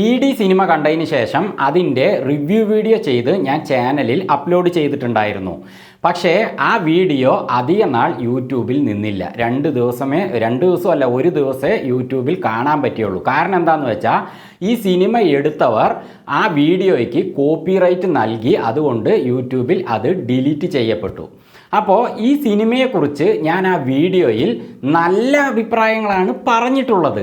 E D cinema കണ്ടതിന് ശേഷം അതിന്റെ റിവ്യൂ വീഡിയോ ചെയ്ത് ഞാൻ ചാനലിൽ അപ്ലോഡ് ചെയ്തിട്ടുണ്ടായിരുന്നു. പക്ഷേ ആ വീഡിയോ അധിക നാൾ യൂട്യൂബിൽ നിന്നില്ല. രണ്ട് ദിവസമേ രണ്ട് ദിവസമല്ല ഒരു ദിവസമേ യൂട്യൂബിൽ കാണാൻ പറ്റുള്ളൂ കാരണം എന്താണെന്ന് വെച്ചാൽ ഈ സിനിമ എടുത്തവർ ആ വീഡിയോയ്ക്ക് കോപ്പിറൈറ്റ് നൽകി അതുകൊണ്ട് യൂട്യൂബിൽ അത് ഡിലീറ്റ് ചെയ്യപ്പെട്ടു. അപ്പോൾ ഈ സിനിമയെക്കുറിച്ച് ഞാൻ ആ വീഡിയോയിൽ നല്ല അഭിപ്രായങ്ങളാണ് പറഞ്ഞിട്ടുള്ളത്.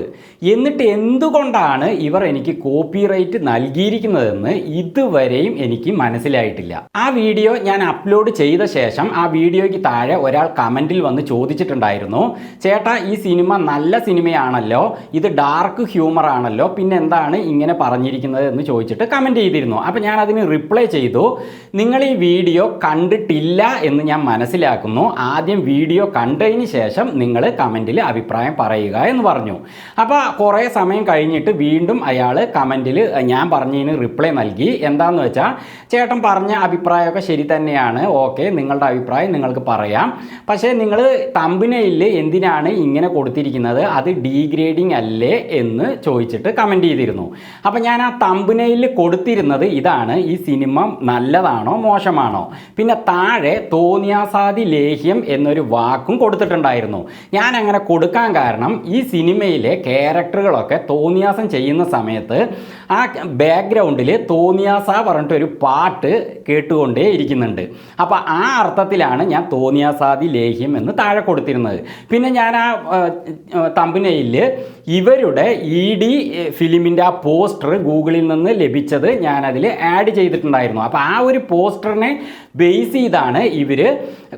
എന്നിട്ട് എന്തുകൊണ്ടാണ് ഇവർ എനിക്ക് കോപ്പിറൈറ്റ് നൽകിയിരിക്കുന്നതെന്ന് ഇതുവരെയും എനിക്ക് മനസ്സിലായിട്ടില്ല. ആ വീഡിയോ ഞാൻ അപ്ലോഡ് ചെയ്ത ശേഷം ആ വീഡിയോയ്ക്ക് താഴെ ഒരാൾ കമന്റിൽ വന്ന് ചോദിച്ചിട്ടുണ്ടായിരുന്നു ചേട്ടാ ഈ സിനിമ നല്ല സിനിമയാണല്ലോ ഇത് ഡാർക്ക് ഹ്യൂമർ ആണല്ലോ പിന്നെ എന്താണ് ഇങ്ങനെ പറഞ്ഞിരിക്കുന്നത് എന്ന് ചോദിച്ചിട്ട് കമന്റ് ചെയ്തിരുന്നു. അപ്പോൾ ഞാൻ അതിന് റിപ്ലൈ ചെയ്തു നിങ്ങൾ ഈ വീഡിയോ കണ്ടിട്ടില്ല എന്ന് ഞാൻ മനസ്സിലാക്കുന്നു. ആദ്യം വീഡിയോ കണ്ടതിന് ശേഷം നിങ്ങൾ കമന്റിൽ അഭിപ്രായം പറയുക എന്ന് പറഞ്ഞു. അപ്പോൾ കുറേ സമയം കഴിഞ്ഞിട്ട് വീണ്ടും അയാൾ കമന്റിൽ ഞാൻ പറഞ്ഞതിന് റിപ്ലൈ നൽകി. എന്താണെന്ന് വെച്ചാൽ ചേട്ടൻ പറഞ്ഞ അഭിപ്രായമൊക്കെ ശരി തന്നെയാണ്. ഓക്കെ നിങ്ങളുടെ അഭിപ്രായം നിങ്ങൾക്ക് പറയാം. പക്ഷേ നിങ്ങൾ തമ്പിനയിൽ എന്തിനാണ് ഇങ്ങനെ കൊടുത്തിരിക്കുന്നത്? അത് ഡീഗ്രേഡിംഗ് അല്ലേ എന്ന് ചോദിച്ചിട്ട് കമന്റ് ചെയ്തിരുന്നു. അപ്പോൾ ഞാൻ ആ തമ്പിനയിൽ കൊടുത്തിരുന്നത് ഇതാണ്. ഈ സിനിമ നല്ലതാണോ മോശമാണോ? പിന്നെ താഴെ തോന്നിയാസാദി ലേഹ്യം എന്നൊരു വാക്കും കൊടുത്തിട്ടുണ്ടായിരുന്നു. ഞാൻ അങ്ങനെ കൊടുക്കാൻ കാരണം ഈ സിനിമയിലെ ക്യാരക്ടറുകളൊക്കെ തോന്നിയാസം ചെയ്യുന്ന സമയത്ത് ആ ബാക്ക്ഗ്രൗണ്ടിൽ തോന്നിയാസ പറഞ്ഞിട്ട് ഒരു പാട്ട് കേട്ടുകൊണ്ടേ ഇരിക്കുന്നുണ്ട്. അപ്പോൾ ആ അർത്ഥത്തിലാണ് ഞാൻ തോന്നിയാസാദി ലേഹ്യം എന്ന് താഴെ കൊടുത്തിരുന്നത്. പിന്നെ ഞാൻ ആ തമ്പനയിൽ ഇവരുടെ ഇ ഡി ഫിലിമിന്റെ ആ പോസ്റ്റർ ഗൂഗിളിൽ നിന്ന് ലഭിച്ചത് ഞാനതിൽ ആഡ് ചെയ്തിട്ടുണ്ടായിരുന്നു. അപ്പോൾ ആ ഒരു പോസ്റ്ററിനെ ബേസ് ചെയ്താണ് ഇവർ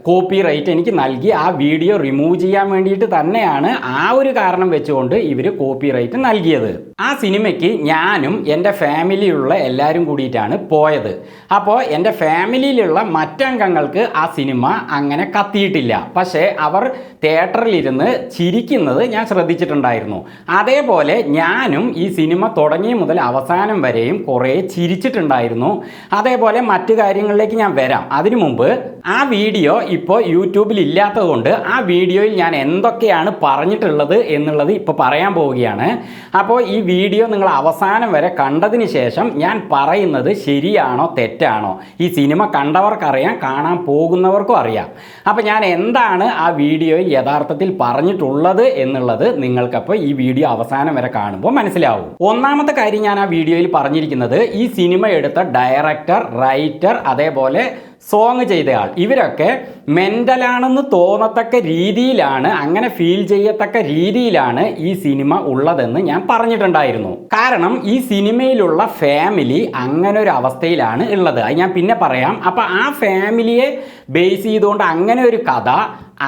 കോപ്പി റൈറ്റ് എനിക്ക് നൽകി. ആ വീഡിയോ റിമൂവ് ചെയ്യാൻ വേണ്ടിയിട്ട് തന്നെയാണ് ആ ഒരു കാരണം വെച്ചുകൊണ്ട് ഇവർ കോപ്പി റൈറ്റ് നൽകിയത്. ആ സിനിമയ്ക്ക് ഞാനും എന്റെ ഫാമിലിയിലുള്ള എല്ലാവരും കൂടിയിട്ടാണ് പോയത്. അപ്പോൾ എന്റെ ഫാമിലിയിലുള്ള മറ്റംഗങ്ങൾക്ക് ആ സിനിമ അങ്ങനെ കത്തിയിട്ടില്ല. പക്ഷേ അവർ തിയേറ്ററിലിരുന്ന് ചിരിക്കുന്നത് ഞാൻ ശ്രദ്ധിച്ചിട്ടുണ്ടായിരുന്നു. അതേപോലെ ഞാനും ഈ സിനിമ തുടങ്ങിയ മുതൽ അവസാനം വരെയും കുറേ ചിരിച്ചിട്ടുണ്ടായിരുന്നു. അതേപോലെ മറ്റു കാര്യങ്ങളിലേക്ക് ഞാൻ വരാം. അതിനു മുമ്പ് ആ വീഡിയോ ഇപ്പോൾ യൂട്യൂബിൽ ഇല്ലാത്തതുകൊണ്ട് ആ വീഡിയോയിൽ ഞാൻ എന്തൊക്കെയാണ് പറഞ്ഞിട്ടുള്ളത് എന്നുള്ളത് ഇപ്പോൾ പറയാൻ പോവുകയാണ്. അപ്പോൾ ഈ വീഡിയോ നിങ്ങൾ അവസാനം വരെ കണ്ടതിന് ശേഷം ഞാൻ പറയുന്നത് ശരിയാണോ തെറ്റാണോ? ഈ സിനിമ കണ്ടവർക്കറിയാം കാണാൻ പോകുന്നവർക്കും അറിയാം. അപ്പോൾ ഞാൻ എന്താണ് ആ വീഡിയോയിൽ യഥാർത്ഥത്തിൽ പറഞ്ഞിട്ടുള്ളത് എന്നുള്ളത് നിങ്ങൾക്കപ്പോൾ ഈ വീഡിയോ അവസാനം വരെ കാണുമ്പോൾ മനസ്സിലാവും. ഒന്നാമത്തെ കാര്യം ഞാൻ ആ വീഡിയോയിൽ പറഞ്ഞിരിക്കുന്നത് ഈ സിനിമ എടുത്ത ഡയറക്ടർ റൈറ്റർ അതേപോലെ സോങ് ചെയ്തയാൾ ഇവരൊക്കെ മെന്റലാണെന്ന് തോന്നത്തക്ക രീതിയിലാണ് അങ്ങനെ ഫീൽ ചെയ്യത്തക്ക രീതിയിലാണ് ഈ സിനിമ ഉള്ളതെന്ന് ഞാൻ പറഞ്ഞിട്ടുണ്ടായിരുന്നു. കാരണം ഈ സിനിമയിലുള്ള ഫാമിലി അങ്ങനെ ഒരു അവസ്ഥയിലാണ് ഉള്ളത്. അത് ഞാൻ പിന്നെ പറയാം. അപ്പം ആ ഫാമിലിയെ ബേസ് ചെയ്തുകൊണ്ട് അങ്ങനെ ഒരു കഥ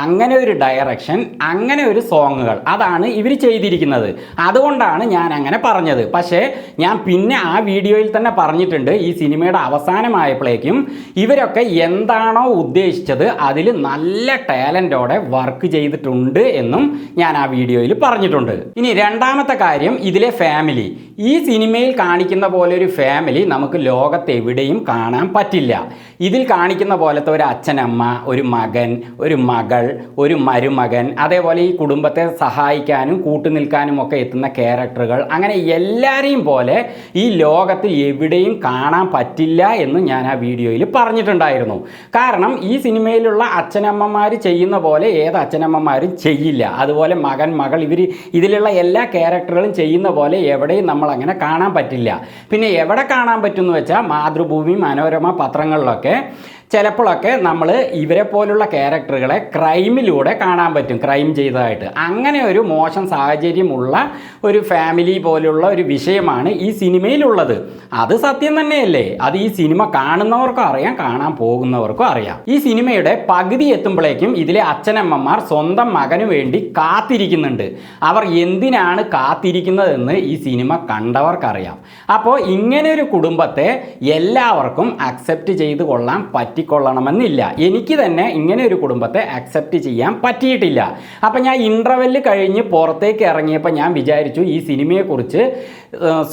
അങ്ങനെ ഒരു ഡയറക്ഷൻ അങ്ങനെ ഒരു സോങ്ങുകൾ അതാണ് ഇവർ ചെയ്തിരിക്കുന്നത്. അതുകൊണ്ടാണ് ഞാൻ അങ്ങനെ പറഞ്ഞത്. പക്ഷേ ഞാൻ പിന്നെ ആ വീഡിയോയിൽ തന്നെ പറഞ്ഞിട്ടുണ്ട് ഈ സിനിമയുടെ അവസാനമായപ്പോഴേക്കും ഇവരൊക്കെ എന്താണോ ഉദ്ദേശിച്ചത് അതിൽ നല്ല ടാലന്റോടെ വർക്ക് ചെയ്തിട്ടുണ്ട് എന്നും ഞാൻ ആ വീഡിയോയിൽ പറഞ്ഞിട്ടുണ്ട്. ഇനി രണ്ടാമത്തെ കാര്യം ഇതിലെ ഫാമിലി ഈ സിനിമയിൽ കാണിക്കുന്ന പോലെ ഒരു ഫാമിലി നമുക്ക് ലോകത്ത് എവിടെയും കാണാൻ പറ്റില്ല. ഇതിൽ കാണിക്കുന്ന പോലത്തെ ഒരു അച്ഛനമ്മ ഒരു മകൻ ഒരു മകൾ ഒരു മരുമകൻ അതേപോലെ ഈ കുടുംബത്തെ സഹായിക്കാനും കൂട്ടുനിൽക്കാനും ഒക്കെ എത്തുന്ന ക്യാരക്ടറുകൾ അങ്ങനെ എല്ലാവരെയും പോലെ ഈ ലോകത്ത് എവിടെയും കാണാൻ പറ്റില്ല എന്ന് ഞാൻ ആ വീഡിയോയിൽ പറഞ്ഞിട്ടുണ്ടായിരുന്നു. കാരണം ഈ സിനിമയിലുള്ള അച്ഛനമ്മമാർ ചെയ്യുന്ന പോലെ ഏത് അച്ഛനമ്മമാരും ചെയ്യില്ല. അതുപോലെ മകൻ മകൾ ഇവർ ഇതിലുള്ള എല്ലാ ക്യാരക്ടറുകളും ചെയ്യുന്ന പോലെ എവിടെയും നമ്മൾ അങ്ങനെ കാണാൻ പറ്റില്ല. പിന്നെ എവിടെ കാണാൻ പറ്റുമെന്ന് വെച്ചാൽ മാതൃഭൂമി മനോരമ പത്രങ്ങളിലൊക്കെ ചിലപ്പോഴൊക്കെ നമ്മൾ ഇവരെ പോലുള്ള ക്യാരക്ടറുകളെ ക്രൈമിലൂടെ കാണാൻ പറ്റും ക്രൈം ചെയ്തതായിട്ട്. അങ്ങനെ ഒരു മോശം സാഹചര്യമുള്ള ഒരു ഫാമിലി പോലുള്ള ഒരു വിഷയമാണ് ഈ സിനിമയിലുള്ളത്. അത് സത്യം തന്നെയല്ലേ? അത് ഈ സിനിമ കാണുന്നവർക്കും അറിയാം കാണാൻ പോകുന്നവർക്കും അറിയാം. ഈ സിനിമയുടെ പകുതി എത്തുമ്പോഴേക്കും ഇതിലെ അച്ഛനമ്മമാർ സ്വന്തം മകനു വേണ്ടി കാത്തിരിക്കുന്നുണ്ട്. അവർ എന്തിനാണ് കാത്തിരിക്കുന്നതെന്ന് ഈ സിനിമ കണ്ടവർക്കറിയാം. അപ്പോൾ ഇങ്ങനെ ഒരു കുടുംബത്തെ എല്ലാവർക്കും അക്സെപ്റ്റ് ചെയ്തു കൊള്ളാൻ പറ്റി പറ്റിക്കൊള്ളണമെന്നില്ല എനിക്ക് തന്നെ ഇങ്ങനെ ഒരു കുടുംബത്തെ അക്സെപ്റ്റ് ചെയ്യാൻ പറ്റിയിട്ടില്ല. അപ്പം ഞാൻ ഇന്റർവെല്ല് കഴിഞ്ഞ് പുറത്തേക്ക് ഇറങ്ങിയപ്പോൾ ഞാൻ വിചാരിച്ചു ഈ സിനിമയെക്കുറിച്ച്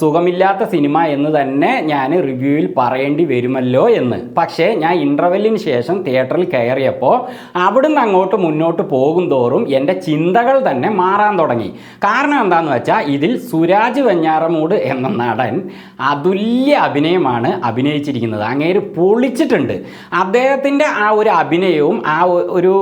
സുഖമില്ലാത്ത സിനിമ എന്ന് തന്നെ ഞാൻ റിവ്യൂവിൽ പറയേണ്ടി വരുമല്ലോ എന്ന്. പക്ഷേ ഞാൻ ഇന്റർവെല്ലിന് ശേഷം തിയേറ്ററിൽ കയറിയപ്പോൾ അവിടുന്ന് അങ്ങോട്ട് മുന്നോട്ട് പോകും തോറും എന്റെ ചിന്തകൾ തന്നെ മാറാൻ തുടങ്ങി. കാരണം എന്താണെന്ന് വെച്ചാൽ ഇതിൽ സുരാജ് വെഞ്ഞാറമൂട് എന്ന നടൻ അതുല്യ അഭിനയമാണ് അഭിനയിച്ചിരിക്കുന്നത്. അങ്ങേര് പൊളിച്ചിട്ടുണ്ട്. അദ്ദേഹത്തിന്റെ ആ ഒരു അഭിനയവും ആ ഒരു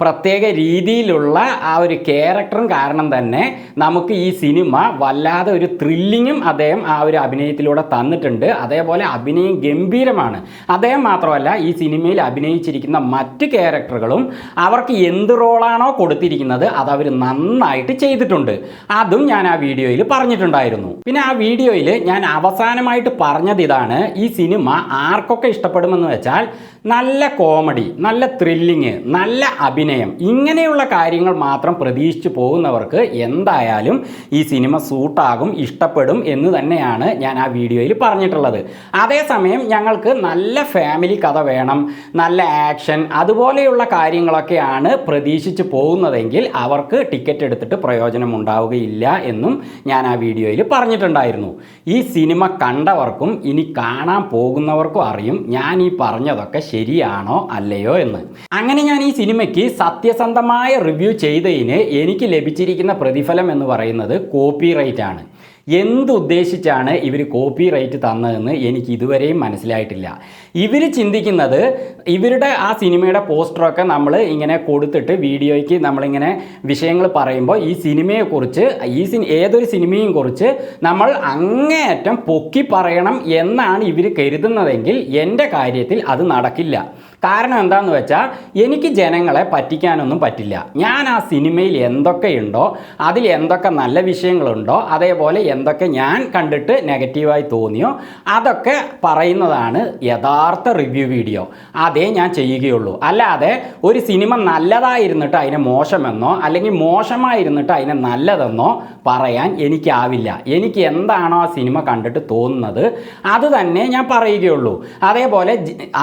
പ്രത്യേക രീതിയിലുള്ള ആ ഒരു ക്യാരക്ടറും കാരണം തന്നെ നമുക്ക് ഈ സിനിമ വല്ലാതെ ഒരു ത്രില്ലിങ്ങും അദ്ദേഹം ആ ഒരു അഭിനയത്തിലൂടെ തന്നിട്ടുണ്ട്. അതേപോലെ അഭിനയം ഗംഭീരമാണ്. അദ്ദേഹം മാത്രമല്ല ഈ സിനിമയിൽ അഭിനയിച്ചിരിക്കുന്ന മറ്റ് ക്യാരക്ടറുകളും അവർക്ക് എന്ത് റോളാണോ കൊടുത്തിരിക്കുന്നത് അത് അവർ നന്നായിട്ട് ചെയ്തിട്ടുണ്ട്. അതും ഞാൻ ആ വീഡിയോയിൽ പറഞ്ഞിട്ടുണ്ടായിരുന്നു. പിന്നെ ആ വീഡിയോയിൽ ഞാൻ അവസാനമായിട്ട് പറഞ്ഞത് ഇതാണ് ഈ സിനിമ ആർക്കൊക്കെ ഇഷ്ടപ്പെടുമെന്ന് വെച്ചാൽ നല്ല കോമഡി നല്ല ത്രില്ലിങ് നല്ല അഭിനയം ഇങ്ങനെയുള്ള കാര്യങ്ങൾ മാത്രം പ്രതീക്ഷിച്ചു പോകുന്നവർക്ക് എന്തായാലും ഈ സിനിമ സൂട്ടാകും ഇഷ്ടപ്പെടും എന്ന് തന്നെയാണ് ഞാൻ ആ വീഡിയോയിൽ പറഞ്ഞിട്ടുള്ളത്. അതേസമയം ഞങ്ങൾക്ക് നല്ല ഫാമിലി കഥ വേണം നല്ല ആക്ഷൻ അതുപോലെയുള്ള കാര്യങ്ങളൊക്കെയാണ് പ്രതീക്ഷിച്ചു പോകുന്നതെങ്കിൽ അവർക്ക് ടിക്കറ്റ് എടുത്തിട്ട് പ്രയോജനം ഉണ്ടാവുകയില്ല എന്നും ഞാൻ ആ വീഡിയോയിൽ പറഞ്ഞിട്ടുണ്ടായിരുന്നു. ഈ സിനിമ കണ്ടവർക്കും ഇനി കാണാൻ പോകുന്നവർക്കും അറിയും ഞാൻ ഈ പറഞ്ഞതൊക്കെ ശരിയാണോ അല്ലയോ എന്ന്. അങ്ങനെ ഞാൻ ഈ സിനിമയ്ക്ക് സത്യസന്ധമായ റിവ്യൂ ചെയ്തതിന് എനിക്ക് ലഭിച്ചിരിക്കുന്ന പ്രതിഫലം എന്ന് പറയുന്നത് കോപ്പി റൈറ്റ് ആണ് എന്തുദ്ദേശിച്ചാണ് ഇവർ കോപ്പി റൈറ്റ് തന്നതെന്ന് എനിക്ക് ഇതുവരെയും മനസ്സിലായിട്ടില്ല. ഇവർ ചിന്തിക്കുന്നത് ഇവരുടെ ആ സിനിമയുടെ പോസ്റ്ററൊക്കെ നമ്മൾ ഇങ്ങനെ കൊടുത്തിട്ട് വീഡിയോയ്ക്ക് നമ്മളിങ്ങനെ വിഷയങ്ങൾ പറയുമ്പോൾ ഈ സിനിമയെക്കുറിച്ച് ഈ സിനി ഏതൊരു സിനിമയും കുറിച്ച് നമ്മൾ അങ്ങേയറ്റം പൊക്കി പറയണം എന്നാണ് ഇവർ കരുതുന്നതെങ്കിൽ എന്റെ കാര്യത്തിൽ അത് നടക്കില്ല. കാരണം എന്താണെന്ന് വെച്ചാൽ എനിക്ക് ജനങ്ങളെ പറ്റിക്കാനൊന്നും പറ്റില്ല. ഞാൻ ആ സിനിമയിൽ എന്തൊക്കെയുണ്ടോ അതിൽ എന്തൊക്കെ നല്ല വിഷയങ്ങളുണ്ടോ അതേപോലെ എന്തൊക്കെ ഞാൻ കണ്ടിട്ട് നെഗറ്റീവായി തോന്നിയോ അതൊക്കെ പറയുന്നതാണ് യഥാർത്ഥ റിവ്യൂ വീഡിയോ. അതേ ഞാൻ ചെയ്യുകയുള്ളൂ. അല്ലാതെ ഒരു സിനിമ നല്ലതായിരുന്നിട്ട് അതിനെ മോശമെന്നോ അല്ലെങ്കിൽ മോശമായിരുന്നിട്ട് അതിനെ നല്ലതെന്നോ പറയാൻ എനിക്കാവില്ല. എനിക്ക് എന്താണോ ആ സിനിമ കണ്ടിട്ട് തോന്നുന്നത് അത് തന്നെ ഞാൻ പറയുകയുള്ളൂ. അതേപോലെ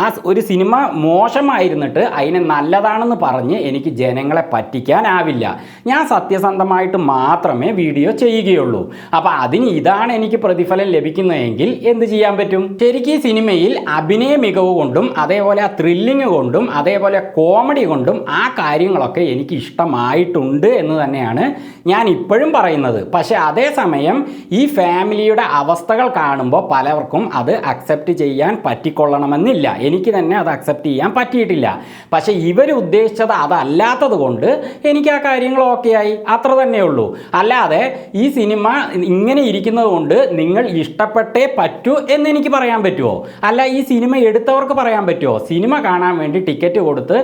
ആ ഒരു സിനിമ മോശമായിരുന്നിട്ട് അതിനെ നല്ലതാണെന്ന് പറഞ്ഞ് എനിക്ക് ജനങ്ങളെ പറ്റിക്കാനാവില്ല. ഞാൻ സത്യസന്ധമായിട്ട് മാത്രമേ വീഡിയോ ചെയ്യുകയുള്ളൂ. അപ്പോൾ അതിന് ഇതാണ് എനിക്ക് പ്രതിഫലം ലഭിക്കുന്നതെങ്കിൽ എന്ത് ചെയ്യാൻ പറ്റും? ശരിക്കും ഈ സിനിമയിൽ അഭിനയ മികവ് കൊണ്ടും അതേപോലെ ആ ത്രില്ലിങ് കൊണ്ടും അതേപോലെ കോമഡി കൊണ്ടും ആ കാര്യങ്ങളൊക്കെ എനിക്ക് ഇഷ്ടമായിട്ടുണ്ട് എന്ന് തന്നെയാണ് ഞാൻ ഇപ്പോഴും പറയുന്നത്. പക്ഷേ അതേസമയം ഈ ഫാമിലിയുടെ അവസ്ഥകൾ കാണുമ്പോൾ പലർക്കും അത് അക്സെപ്റ്റ് ചെയ്യാൻ പറ്റിക്കൊള്ളണമെന്നില്ല. എനിക്ക് തന്നെ അത് അക്സെപ്റ്റ് ചെയ്യാൻ പറ്റിയിട്ടില്ല. പക്ഷേ ഇവർ ഉദ്ദേശിച്ചത് അതല്ലാത്തത് കൊണ്ട് എനിക്ക് ആ കാര്യങ്ങൾ ഓക്കെ ആയി. അത്ര തന്നെ ഉള്ളൂ. അല്ലാതെ ഈ സിനിമ ഇങ്ങനെ ഇരിക്കുന്നത് കൊണ്ട് നിങ്ങൾ ഇഷ്ടപ്പെട്ടേ പറ്റൂ എന്ന് എനിക്ക് പറയാൻ പറ്റുമോ അല്ല ഈ സിനിമ എടുത്തവർക്ക് പറയാൻ പറ്റുമോ സിനിമ കാണാൻ വേണ്ടി ടിക്കറ്റ് കൊടുത്ത്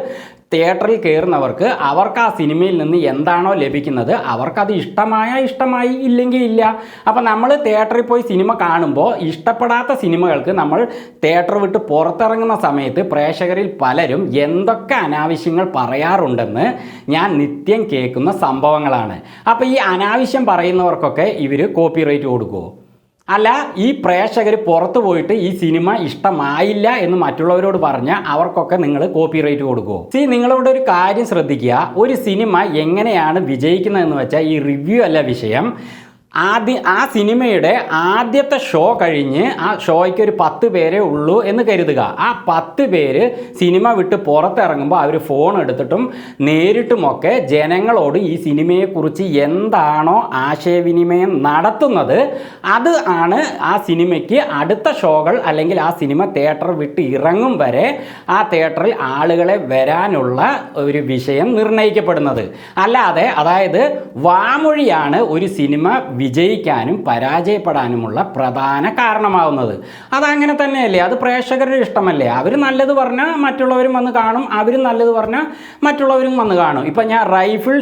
തിയേറ്ററിൽ കയറുന്നവർക്ക് അവർക്ക് ആ സിനിമയിൽ നിന്ന് എന്താണോ ലഭിക്കുന്നത് അവർക്കത് ഇഷ്ടമായ ഇഷ്ടമായി ഇല്ലെങ്കിൽ ഇല്ല. അപ്പോൾ നമ്മൾ തിയേറ്ററിൽ പോയി സിനിമ കാണുമ്പോൾ ഇഷ്ടപ്പെടാത്ത സിനിമകൾക്ക് നമ്മൾ തിയേറ്റർ വിട്ട് പുറത്തിറങ്ങുന്ന സമയത്ത് പ്രേക്ഷകരിൽ പലരും എന്തൊക്കെ അനാവശ്യങ്ങൾ പറയാറുണ്ടെന്ന് ഞാൻ നിത്യം കേൾക്കുന്ന സംഭവങ്ങളാണ്. അപ്പോൾ ഈ അനാവശ്യം പറയുന്നവർക്കൊക്കെ ഇവർ കോപ്പി റേറ്റ് കൊടുക്കുമോ അല്ല ഈ പ്രേക്ഷകർ പുറത്തു പോയിട്ട് ഈ സിനിമ ഇഷ്ടമായില്ല എന്ന് മറ്റുള്ളവരോട് പറഞ്ഞാൽ അവർക്കൊക്കെ നിങ്ങൾ കോപ്പി റേറ്റ് കൊടുക്കുമോ സി നിങ്ങളോട് ഒരു കാര്യം ശ്രദ്ധിക്കുക. ഒരു സിനിമ എങ്ങനെയാണ് വിജയിക്കുന്നതെന്ന് വെച്ചാൽ ഈ റിവ്യൂ അല്ല വിഷയം. ആദ്യ ആ സിനിമയുടെ ആദ്യത്തെ ഷോ കഴിഞ്ഞ് ആ ഷോയ്ക്ക് ഒരു പത്ത് പേരെ ഉള്ളൂ എന്ന് കരുതുക. ആ പത്ത് പേര് സിനിമ വിട്ട് പുറത്തിറങ്ങുമ്പോൾ അവർ ഫോൺ എടുത്തിട്ടും നേരിട്ടുമൊക്കെ ജനങ്ങളോട് ഈ സിനിമയെക്കുറിച്ച് എന്താണോ ആശയവിനിമയം നടത്തുന്നത് അത് ആണ് ആ സിനിമയ്ക്ക് അടുത്ത ഷോകൾ അല്ലെങ്കിൽ ആ സിനിമ തിയേറ്റർ വിട്ട് ഇറങ്ങും വരെ ആ തിയേറ്ററിൽ ആളുകളെ വരാനുള്ള ഒരു വിഷയം നിർണയിക്കപ്പെടുന്നത് അല്ലാതെ അതായത് വാമൊഴിയാണ് ഒരു സിനിമ വിജയിക്കാനും പരാജയപ്പെടാനുമുള്ള പ്രധാന കാരണമാവുന്നത്. അതങ്ങനെ തന്നെയല്ലേ? അത് പ്രേക്ഷകരുടെ ഇഷ്ടമല്ലേ? അവർ നല്ലത് പറഞ്ഞാൽ മറ്റുള്ളവരും വന്ന് കാണും. അവരും നല്ലത് പറഞ്ഞാൽ മറ്റുള്ളവരും വന്ന് കാണും. ഇപ്പം ഞാൻ റൈഫിൾ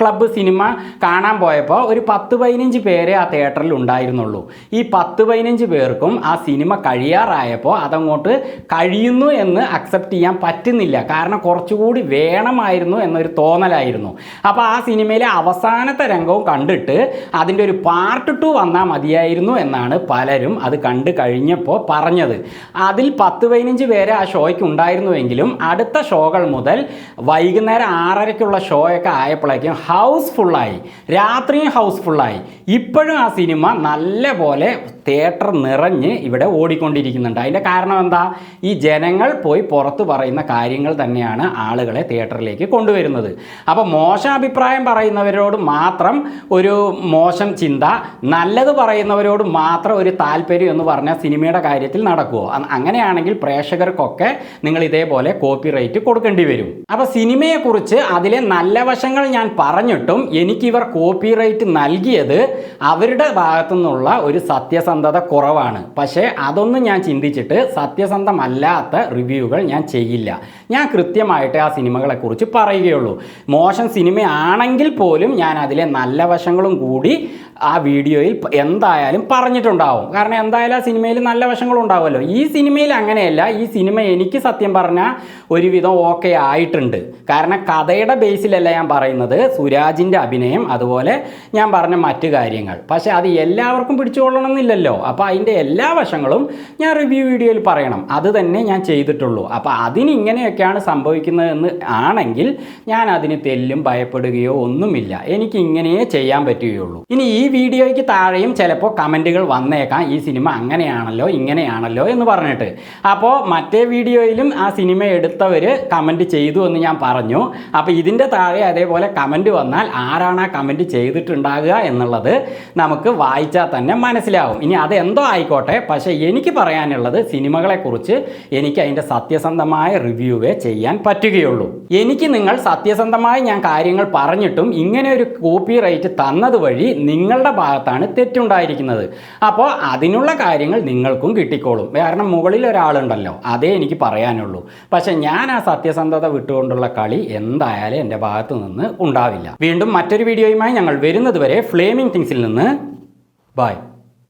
ക്ലബ്ബ് സിനിമ കാണാൻ പോയപ്പോൾ ഒരു പത്ത് പതിനഞ്ച് പേരെ ആ തിയേറ്ററിൽ ഉണ്ടായിരുന്നുള്ളൂ. ഈ പത്ത് പതിനഞ്ച് പേർക്കും ആ സിനിമ കഴിയാറായപ്പോൾ അതങ്ങോട്ട് കഴിയുന്നു എന്ന് അക്സെപ്റ്റ് ചെയ്യാൻ പറ്റുന്നില്ല. കാരണം കുറച്ചുകൂടി വേണമായിരുന്നു എന്നൊരു തോന്നലായിരുന്നു. അപ്പോൾ ആ സിനിമയിലെ അവസാനത്തെ രംഗവും കണ്ടിട്ട് അതിന്റെ ഒരു പാർട്ട് ടു വന്നാൽ മതിയായിരുന്നു എന്നാണ് പലരും അത് കണ്ടു കഴിഞ്ഞപ്പോൾ പറഞ്ഞത്. അതിൽ പത്ത് പതിനഞ്ച് പേര് ആ ഷോയ്ക്ക് ഉണ്ടായിരുന്നുവെങ്കിലും അടുത്ത ഷോകൾ മുതൽ വൈകുന്നേരം ആറരയ്ക്കുള്ള ഷോയൊക്കെ ആയപ്പോഴേക്കും ഹൗസ്ഫുള്ളായി രാത്രിയും ഹൗസ്ഫുള്ളായി ഇപ്പോഴും ആ സിനിമ നല്ല പോലെ തിയേറ്റർ നിറഞ്ഞ് ഇവിടെ ഓടിക്കൊണ്ടിരിക്കുന്നുണ്ട്. അതിന്റെ കാരണം എന്താ? ഈ ജനങ്ങൾ പോയി പുറത്ത് പറയുന്ന കാര്യങ്ങൾ തന്നെയാണ് ആളുകളെ തിയേറ്ററിലേക്ക് കൊണ്ടുവരുന്നത്. അപ്പോൾ മോശം അഭിപ്രായം പറയുന്നവരോട് മാത്രം ഒരു മോശം ചിന്ത നല്ലത് പറയുന്നവരോട് മാത്രം ഒരു താല്പര്യം എന്ന് പറഞ്ഞാൽ സിനിമയുടെ കാര്യത്തിൽ നടക്കുമോ അങ്ങനെയാണെങ്കിൽ പ്രേക്ഷകർക്കൊക്കെ നിങ്ങൾ ഇതേപോലെ കോപ്പി റൈറ്റ് കൊടുക്കേണ്ടി വരും. അപ്പോൾ സിനിമയെക്കുറിച്ച് അതിലെ നല്ല വശങ്ങൾ ഞാൻ പറഞ്ഞിട്ടും എനിക്കിവർ കോപ്പി റൈറ്റ് നൽകിയത് അവരുടെ ഭാഗത്തു നിന്നുള്ള ഒരു സത്യസന്ധത കുറവാണ്. പക്ഷേ അതൊന്നും ഞാൻ ചിന്തിച്ചിട്ട് സത്യസന്ധമല്ലാത്ത റിവ്യൂകൾ ഞാൻ ചെയ്യില്ല. ഞാൻ കൃത്യമായിട്ട് ആ സിനിമകളെക്കുറിച്ച് പറയുകയുള്ളൂ. മോശം സിനിമയാണെങ്കിൽ പോലും ഞാൻ അതിലെ നല്ല വശങ്ങളും കൂടി ആ വീഡിയോയിൽ എന്തായാലും പറഞ്ഞിട്ടുണ്ടാവും. കാരണം എന്തായാലും ആ സിനിമയിൽ നല്ല വശങ്ങളുണ്ടാവുമല്ലോ. ഈ സിനിമയിൽ അങ്ങനെയല്ല. ഈ സിനിമ എനിക്ക് സത്യം പറഞ്ഞാൽ ഒരുവിധം ഓക്കെ ആയിട്ടുണ്ട്. കാരണം കഥയുടെ ബേസിലല്ല ഞാൻ പറയുന്നത്. സുരാജിന്റെ അഭിനയം അതുപോലെ ഞാൻ പറഞ്ഞ മറ്റ് കാര്യങ്ങൾ. പക്ഷേ അത് എല്ലാവർക്കും പിടിച്ചുകൊള്ളണമെന്നില്ലല്ലോ. അപ്പോൾ അതിന്റെ എല്ലാ വശങ്ങളും ഞാൻ റിവ്യൂ വീഡിയോയിൽ പറയണം. അത് തന്നെ ഞാൻ ചെയ്തിട്ടുള്ളൂ. അപ്പോൾ അതിന് ഇങ്ങനെയൊക്കെയാണ് സംഭവിക്കുന്നതെന്ന് ആണെങ്കിൽ ഞാൻ അതിന് തെല്ലും ഭയപ്പെടുകയോ ഒന്നുമില്ല. എനിക്ക് ഇങ്ങനെയേ ചെയ്യാൻ പറ്റുകയുള്ളൂ. ഇനി ഈ വീഡിയോയ്ക്ക് താഴെയും ചിലപ്പോൾ കമന്റുകൾ വന്നേക്കാം. ഈ സിനിമ അങ്ങനെയാണല്ലോ ഇങ്ങനെയാണല്ലോ എന്ന് പറഞ്ഞിട്ട്. അപ്പോൾ മറ്റേ വീഡിയോയിലും ആ സിനിമ എടുത്തവർ കമന്റ് ചെയ്തു എന്ന് ഞാൻ പറഞ്ഞു. അപ്പോൾ ഇതിന്റെ താഴെ അതേപോലെ കമന്റ് വന്നാൽ ആരാണ് ആ കമന്റ് ചെയ്തിട്ടുണ്ടാകുക എന്നുള്ളത് നമുക്ക് വായിച്ചാൽ തന്നെ മനസ്സിലാവും. ഇനി അതെന്തോ ആയിക്കോട്ടെ പക്ഷേ എനിക്ക് പറയാനുള്ളത് സിനിമകളെക്കുറിച്ച് എനിക്ക് അതിന്റെ സത്യസന്ധമായ റിവ്യൂവേ ചെയ്യാൻ പറ്റുകയുള്ളൂ. എനിക്ക് നിങ്ങൾ സത്യസന്ധമായി ഞാൻ കാര്യങ്ങൾ പറഞ്ഞിട്ടും ഇങ്ങനെ ഒരു കോപ്പി റൈറ്റ് തന്നത് വഴി നിങ്ങളുടെ ഭാഗത്താണ് തെറ്റുണ്ടായിരിക്കുന്നത്. അപ്പോൾ അതിനുള്ള കാര്യങ്ങൾ നിങ്ങൾക്കും കിട്ടിക്കോളും. കാരണം മുകളിൽ ഒരാളുണ്ടല്ലോ അതേ എനിക്ക് പറയാനുള്ളൂ. പക്ഷേ ഞാൻ ആ സത്യസന്ധത വിട്ടുകൊണ്ടുള്ള കളി എന്തായാലും എന്റെ ഭാഗത്തു നിന്ന് ഉണ്ടാവില്ല. വീണ്ടും മറ്റൊരു വീഡിയോയുമായി ഞങ്ങൾ വരുന്നത് വരെ ഫ്ലേമിംഗ് തിങ്സിൽ നിന്ന്. ബൈ